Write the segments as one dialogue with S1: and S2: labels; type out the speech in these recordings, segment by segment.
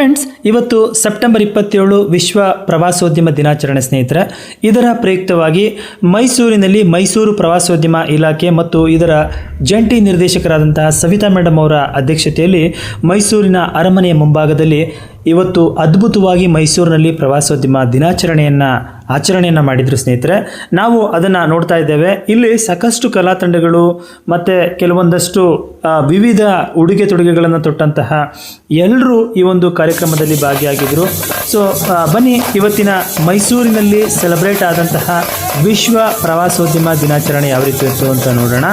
S1: Friends ಇವತ್ತು September ಇಪ್ಪತ್ತೇಳು ವಿಶ್ವ ಪ್ರವಾಸೋದ್ಯಮ ದಿನಾಚರಣೆ ಸ್ನೇಹಿತರ, ಇದರ ಪ್ರಯುಕ್ತವಾಗಿ ಮೈಸೂರಿನಲ್ಲಿ ಮೈಸೂರು ಪ್ರವಾಸೋದ್ಯಮ ಇಲಾಖೆ ಮತ್ತು ಇದರ ಜಂಟಿ ನಿರ್ದೇಶಕರಾದಂತಹ ಸವಿತಾ ಮೇಡಮ್ ಅವರ ಅಧ್ಯಕ್ಷತೆಯಲ್ಲಿ ಮೈಸೂರಿನ ಅರಮನೆಯ ಮುಂಭಾಗದಲ್ಲಿ ಇವತ್ತು ಅದ್ಭುತವಾಗಿ ಮೈಸೂರಿನಲ್ಲಿ ಪ್ರವಾಸೋದ್ಯಮ ದಿನಾಚರಣೆಯನ್ನು, ಆಚರಣೆಯನ್ನು ಮಾಡಿದರು ಸ್ನೇಹಿತರೆ. ನಾವು ಅದನ್ನು ನೋಡ್ತಾ ಇದ್ದೇವೆ. ಇಲ್ಲಿ ಸಾಕಷ್ಟು ಕಲಾ ತಂಡಗಳು ಮತ್ತು ಕೆಲವೊಂದಷ್ಟು ವಿವಿಧ ಉಡುಗೆ ತೊಡುಗೆಗಳನ್ನು ತೊಟ್ಟಂತಹ ಎಲ್ಲರೂ ಈ ಒಂದು ಕಾರ್ಯಕ್ರಮದಲ್ಲಿ ಭಾಗಿಯಾಗಿದ್ದರು ಸೊ ಬನ್ನಿ, ಇವತ್ತಿನ ಮೈಸೂರಿನಲ್ಲಿ ಸೆಲೆಬ್ರೇಟ್ ಆದಂತಹ ವಿಶ್ವ ಪ್ರವಾಸೋದ್ಯಮ ದಿನಾಚರಣೆ ಯಾವ ರೀತಿ ಇತ್ತು ಅಂತ ನೋಡೋಣ.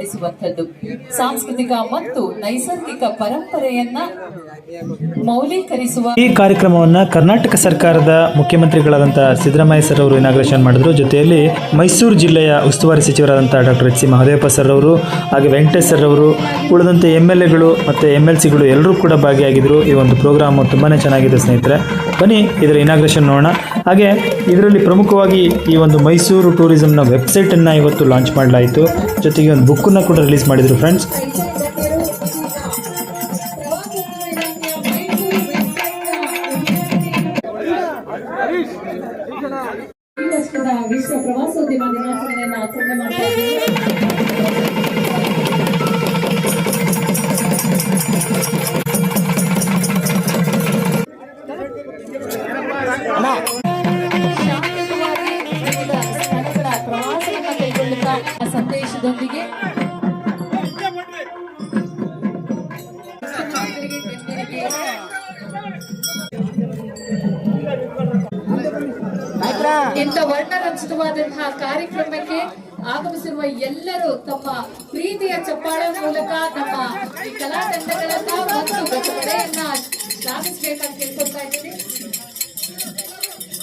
S2: ಪಡಿಸುವಂಥದ್ದು ಸಾಂಸ್ಕೃತಿಕ ಮತ್ತು ನೈಸರ್ಗಿಕ ಪರಂಪರೆಯನ್ನ ಮೌಲ್ಯೀಕರಿಸುವ
S1: ಈ ಕಾರ್ಯಕ್ರಮವನ್ನ ಕರ್ನಾಟಕ ಸರ್ಕಾರದ ಮುಖ್ಯಮಂತ್ರಿಗಳಾದಂತಹ ಸಿದ್ದರಾಮಯ್ಯ ಸರ್ ಅವರು ಇನಾಗ್ರೇಷನ್ ಮಾಡಿದ್ರು. ಜೊತೆಯಲ್ಲಿ ಮೈಸೂರು ಜಿಲ್ಲೆಯ ಉಸ್ತುವಾರಿ ಸಚಿವರಾದಂತಹ doctor H C Mahadevappa sir ಅವರು, ಹಾಗೆ ವೆಂಕಟೇಶ್ ಸರ್ ಅವರು, ಉಳಿದಂತೆ ಎಂ ಎಲ್ ಎಗಳು ಮತ್ತು ಎಂ ಎಲ್ ಸಿಗಳು ಎಲ್ಲರೂ ಕೂಡ ಭಾಗಿಯಾಗಿದ್ರು. ಈ ಒಂದು ಪ್ರೋಗ್ರಾಮ್ ತುಂಬಾ ಚೆನ್ನಾಗಿದೆ ಸ್ನೇಹಿತರೆ. ಬನ್ನಿ ಇದರ ಇನಾಗ್ರೇಷನ್ ನೋಡೋಣ. ಹಾಗೆ ಇದರಲ್ಲಿ ಪ್ರಮುಖವಾಗಿ ಈ ಒಂದು ಮೈಸೂರು ಟೂರಿಸಂನ ವೆಬ್ಸೈಟನ್ನು ಇವತ್ತು ಲಾಂಚ್ ಮಾಡಲಾಯಿತು. ಜೊತೆಗೆ ಒಂದು ಬುಕ್ಕನ್ನು ಕೂಡ ರಿಲೀಸ್ ಮಾಡಿದರು ಫ್ರೆಂಡ್ಸ್.
S2: ಸಂದೇಶದೊಂದಿಗೆ ಇಂಥ ವರ್ಣರಂಜಿತವಾದಂತಹ ಕಾರ್ಯಕ್ರಮಕ್ಕೆ ಆಗಮಿಸಿರುವ ಎಲ್ಲರೂ ತಮ್ಮ ಪ್ರೀತಿಯ ಚಪ್ಪಾಳ ಮೂಲಕ ನಮ್ಮ ಈ ಕಲಾ ತಂಡಗಳನ್ನ ಮತ್ತು ಗಜಪಡೆಯನ್ನ ಶ್ಲಾಘಿಸಬೇಕಂತ ಕೇಳ್ಕೊಳ್ತಾ ಇದ್ದೀನಿ.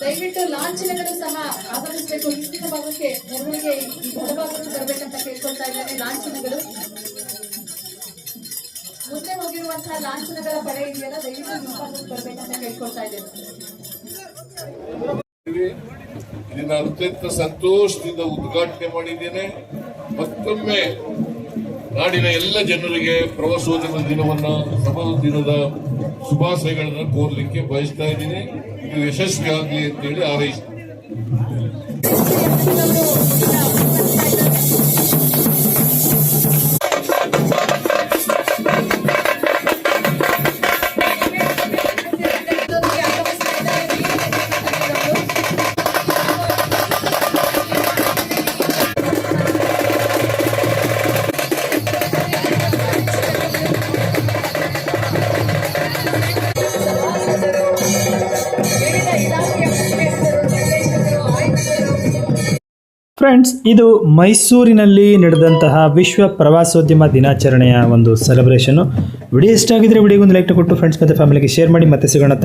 S2: ದಯವಿಟ್ಟು ಲಾಂಛನಗಳು ಸಹ ಆಗಮಿಸಬೇಕು. ಹಿಂದಿನ ಭಾಗಕ್ಕೆ ಮೆರವಣಿಗೆ ಬಲಭಾಗಕ್ಕೆ ಬರಬೇಕಂತ ಕೇಳ್ಕೊಳ್ತಾ ಇದ್ದಾರೆ ಲಾಂಛನಗಳು. ಮುಂದೆ ಹೋಗಿರುವಂತಹ ಲಾಂಛನಗಳ ಪಡೆ ಇದೆಯಲ್ಲ, ದಯವಿಟ್ಟು ಹಿಂಭಾಗಕ್ಕೆ ಬರಬೇಕಂತ ಕೇಳ್ಕೊಳ್ತಾ ಇದ್ದೇನೆ.
S3: ಇದನ್ನ ಅತ್ಯಂತ ಸಂತೋಷದಿಂದ ಉದ್ಘಾಟನೆ ಮಾಡಿದ್ದೇನೆ. ಮತ್ತೊಮ್ಮೆ ನಾಡಿನ ಎಲ್ಲ ಜನರಿಗೆ ಪ್ರವಾಸೋದ್ಯಮ ದಿನವನ್ನ ಸಮ ದಿನದ ಶುಭಾಶಯಗಳನ್ನ ಕೋರ್ಲಿಕ್ಕೆ ಬಯಸ್ತಾ ಇದ್ದೀನಿ. ಇದು ಯಶಸ್ವಿ ಆಗಲಿ ಅಂತೇಳಿ ಹಾರೈಸ್ತೀನಿ.
S1: ಫ್ರೆಂಡ್ಸ್ ಇದು ಮೈಸೂರಿನಲ್ಲಿ ನಡೆದಂತಹ ವಿಶ್ವ ಪ್ರವಾಸೋದ್ಯಮ ದಿನಾಚರಣೆಯ ಒಂದು ಸೆಲೆಬ್ರೇಷನ್ ವಿಡಿಯೋ ಇಷ್ಟ ಆಗಿದ್ರೆ ವಿಡಿಯೋಗೊಂದು ಲೈಕ್ ಕೊಟ್ಟು ಫ್ರೆಂಡ್ಸ್ ಮತ್ತೆ ಫ್ಯಾಮಿಲಿಗೆ ಶೇರ್ ಮಾಡಿ ಮತ್ತೆ ಸಿಗೋಣ.